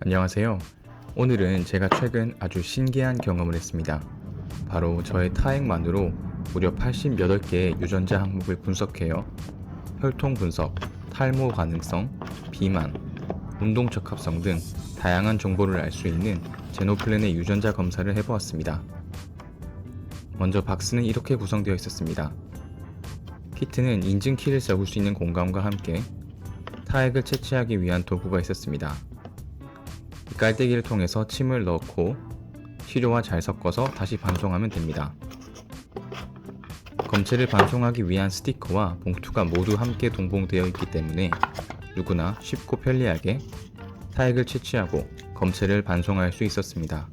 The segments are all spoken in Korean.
안녕하세요. 오늘은 제가 최근 아주 신기한 경험을 했습니다. 바로 저의 타액만으로 무려 88개의 유전자 항목을 분석해요. 혈통 분석, 탈모 가능성, 비만, 운동 적합성 등 다양한 정보를 알 수 있는 제노플랜의 유전자 검사를 해보았습니다. 먼저 박스는 이렇게 구성되어 있었습니다. 키트는 인증키를 적을 수 있는 공간과 함께 타액을 채취하기 위한 도구가 있었습니다. 이 깔때기를 통해서 침을 넣고 시료와 잘 섞어서 다시 반송하면 됩니다. 검체를 반송하기 위한 스티커와 봉투가 모두 함께 동봉되어 있기 때문에 누구나 쉽고 편리하게 타액을 채취하고 검체를 반송할 수 있었습니다.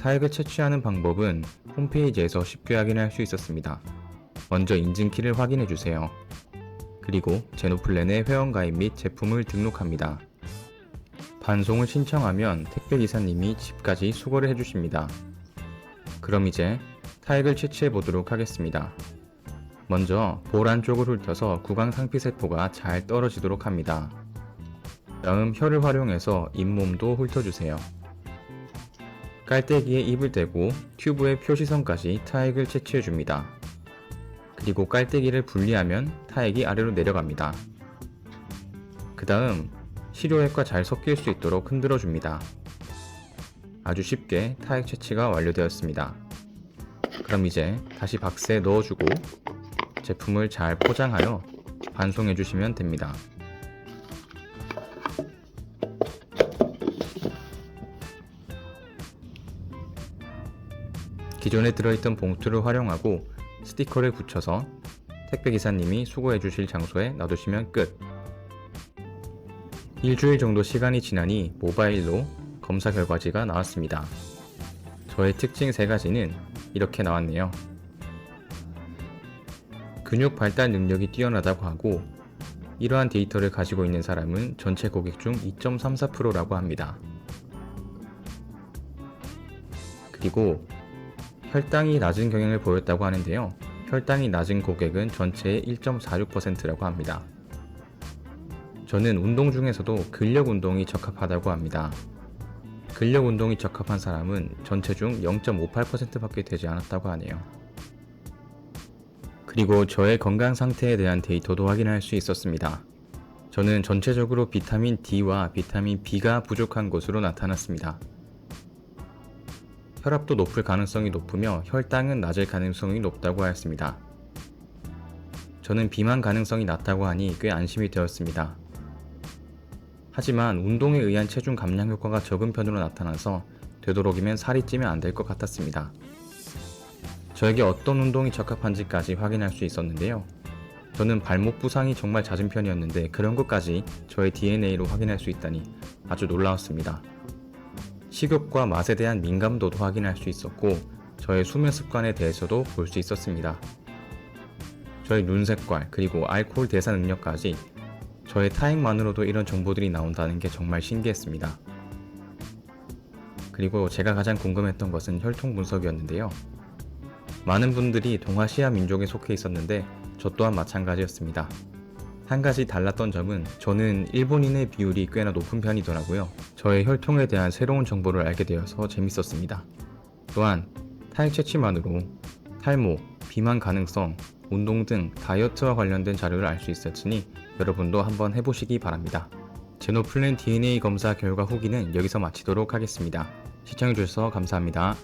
타액을 채취하는 방법은 홈페이지에서 쉽게 확인할 수 있었습니다. 먼저 인증키를 확인해 주세요. 그리고 제노플랜의 회원가입 및 제품을 등록합니다. 반송을 신청하면 택배기사님이 집까지 수거를 해주십니다. 그럼 이제 타액을 채취해 보도록 하겠습니다. 먼저 볼 안쪽을 훑어서 구강 상피세포가 잘 떨어지도록 합니다. 다음 혀를 활용해서 잇몸도 훑어주세요. 깔때기에 입을 대고 튜브의 표시선까지 타액을 채취해 줍니다. 그리고 깔때기를 분리하면 타액이 아래로 내려갑니다. 그 다음 시료액과 잘 섞일 수 있도록 흔들어 줍니다. 아주 쉽게 타액 채취가 완료되었습니다. 그럼 이제 다시 박스에 넣어주고 제품을 잘 포장하여 반송해 주시면 됩니다. 기존에 들어있던 봉투를 활용하고 스티커를 붙여서 택배 기사님이 수거해 주실 장소에 놔두시면 끝. 일주일 정도 시간이 지나니 모바일로 검사 결과지가 나왔습니다. 저의 특징 세 가지는 이렇게 나왔네요. 근육 발달 능력이 뛰어나다고 하고 이러한 데이터를 가지고 있는 사람은 전체 고객 중 2.34%라고 합니다. 그리고 혈당이 낮은 경향을 보였다고 하는데요. 혈당이 낮은 고객은 전체의 1.46%라고 합니다. 저는 운동 중에서도 근력 운동이 적합하다고 합니다. 근력 운동이 적합한 사람은 전체 중 0.58%밖에 되지 않았다고 하네요. 그리고 저의 건강 상태에 대한 데이터도 확인할 수 있었습니다. 저는 전체적으로 비타민 D와 비타민 B가 부족한 것으로 나타났습니다. 혈압도 높을 가능성이 높으며 혈당은 낮을 가능성이 높다고 하였습니다. 저는 비만 가능성이 낮다고 하니 꽤 안심이 되었습니다. 하지만 운동에 의한 체중 감량 효과가 적은 편으로 나타나서 되도록이면 살이 찌면 안 될 것 같았습니다. 저에게 어떤 운동이 적합한지까지 확인할 수 있었는데요. 저는 발목 부상이 정말 잦은 편이었는데 그런 것까지 저의 DNA로 확인할 수 있다니 아주 놀라웠습니다. 식욕과 맛에 대한 민감도도 확인할 수 있었고 저의 수면 습관에 대해서도 볼 수 있었습니다. 저의 눈 색깔 그리고 알코올 대사 능력까지 저의 타액만으로도 이런 정보들이 나온다는 게 정말 신기했습니다. 그리고 제가 가장 궁금했던 것은 혈통 분석이었는데요. 많은 분들이 동아시아 민족에 속해 있었는데 저 또한 마찬가지였습니다. 한 가지 달랐던 점은 저는 일본인의 비율이 꽤나 높은 편이더라고요. 저의 혈통에 대한 새로운 정보를 알게 되어서 재밌었습니다. 또한 타액 채취만으로 탈모, 비만 가능성, 운동 등 다이어트와 관련된 자료를 알 수 있었으니 여러분도 한번 해보시기 바랍니다. 제노플랜 DNA 검사 결과 후기는 여기서 마치도록 하겠습니다. 시청해주셔서 감사합니다.